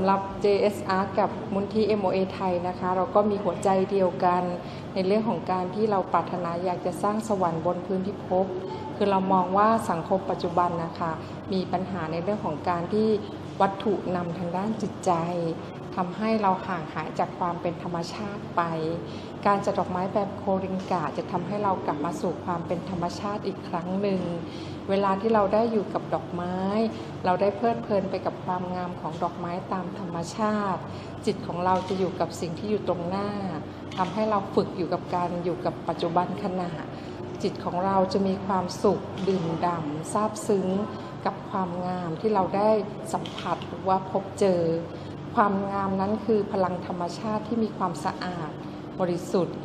ำหรับ JSR กับมูลที่ MOA ไทยนะคะ เราก็มีหัวใจเดียวกันในเรื่องของการที่เราปรารถนาอยากจะสร้างสวรรค์บนพื้นพิภพคือเรามองว่าสังคมปัจจุบันนะคะ มีปัญหาในเรื่องของการที่วัตถุนำทางด้านจิตใจทำให้เราห่างหายจากความเป็นธรรมชาติไป การจัดดอกไม้แบบโคริงกาจะทำให้เรากลับมาสู่ความเป็นธรรมชาติอีกครั้งหนึ่ง เวลาที่เราได้อยู่กับดอกไม้ เราได้เพลิดเพลินไปกับความงามของดอกไม้ตามธรรมชาติ จิตของเราจะอยู่กับสิ่งที่อยู่ตรงหน้าทำให้เราฝึกอยู่กับการอยู่กับปัจจุบันขณะ จิตของเราจะมีความสุขดื่มด่ำซาบซึ้งกับความงามที่เราได้สัมผัสหรือว่าพบเจอ ความงามนั้นคือพลังธรรมชาติที่มีความสะอาด บริสุทธิ์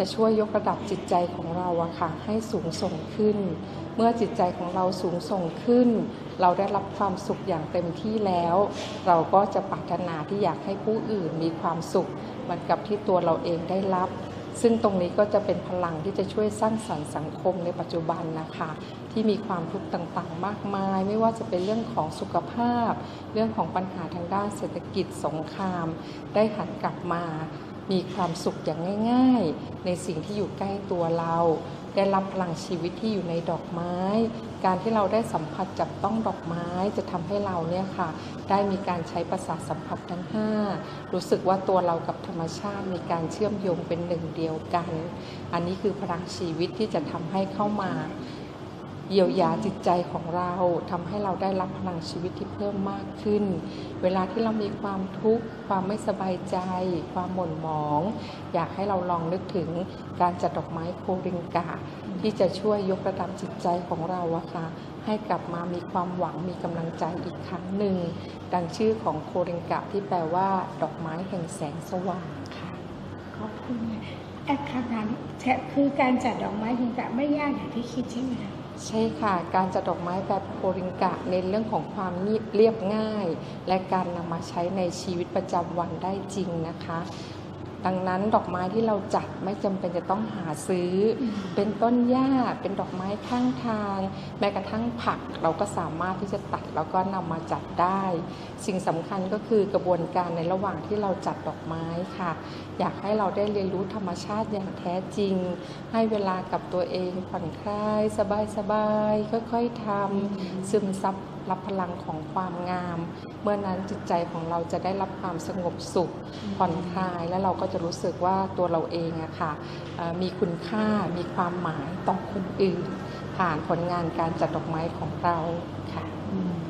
จะช่วยยกระดับจิตใจของเราอะค่ะให้สูงส่งขึ้น เมื่อจิตใจของเราสูงส่งขึ้น เราได้รับความสุขอย่างเต็มที่แล้ว เราก็จะปรารถนาที่อยากให้ผู้อื่นมีความสุขเหมือนกับที่ตัวเราเองได้รับ ซึ่งตรงนี้ก็จะเป็นพลังที่จะช่วยสร้างสรรค์สังคมในปัจจุบันนะคะ ที่มีความทุกข์ต่างๆ มากมาย ไม่ว่าจะเป็นเรื่องของสุขภาพ เรื่องของปัญหาทางด้านเศรษฐกิจสงคราม ได้หันกลับมา มีความสุขอย่างง่าย ๆ ในสิ่งที่อยู่ใกล้ตัวเรา ได้รับพลังชีวิตที่อยู่ในดอกไม้ การที่เราได้สัมผัสจับต้องดอกไม้จะทำให้เราเนี่ยค่ะ ได้มีการใช้ประสาทสัมผัสทั้ง 5 รู้สึกว่าตัวเรากับธรรมชาติมีการเชื่อมโยงเป็นหนึ่งเดียวกัน อันนี้คือพลังชีวิตที่จะทำให้เข้ามา เยียวยาจิตใจของเราทำให้เราได้รับพลังชีวิตที่เพิ่มมากขึ้น เวลาที่เรามีความทุกข์ ความไม่สบายใจ ความหม่นหมอง อยากให้เราลองนึกถึงการจัดดอกไม้โคริงกาที่จะช่วยยกระดับจิตใจของเราอะค่ะให้กลับมามีความหวังมีกำลังใจอีกครั้งหนึ่ง ดังชื่อของโคริงกาที่แปลว่า ดอกไม้แห่งแสงสว่างค่ะขอบคุณค่ะแอดคำถามคือการจัดดอกไม้จริงๆไม่ยากอย่างที่คิดใช่ไหมคะ ใช่ค่ะ การจัดดอกไม้แบบโคริงกะเน้นเรื่องของความเรียบง่าย และการนำมาใช้ในชีวิตประจำวันได้จริงนะคะ ดังนั้นดอกไม้ที่เราจัดไม่จำเป็นจะต้องหาซื้ออมเป็นต้นหญ้าเป็นดอกไม้ข้างทาง แม้กระทั่งผักเราก็สามารถที่จะตัดแล้วก็นำมาจัดได้ สิ่งสำคัญก็คือกระบวนการในระหว่างที่เราจัดดอกไม้ค่ะ อยากให้เราได้เรียนรู้ธรรมชาติอย่างแท้จริง ให้เวลากับตัวเองผ่อนคลาย สบายๆค่อยๆทำซึมซับรับพลังของความงาม เมื่อนั้นจิตใจของเราจะได้รับความสงบสุขผ่อนคลาย และเราก็จะรู้สึกว่าตัวเราเองอะค่ะเอ่อมีคุณค่ามีความหมายต่อคนอื่น ผ่านผลงานการจัดดอกไม้ของเราค่ะขอบคุณ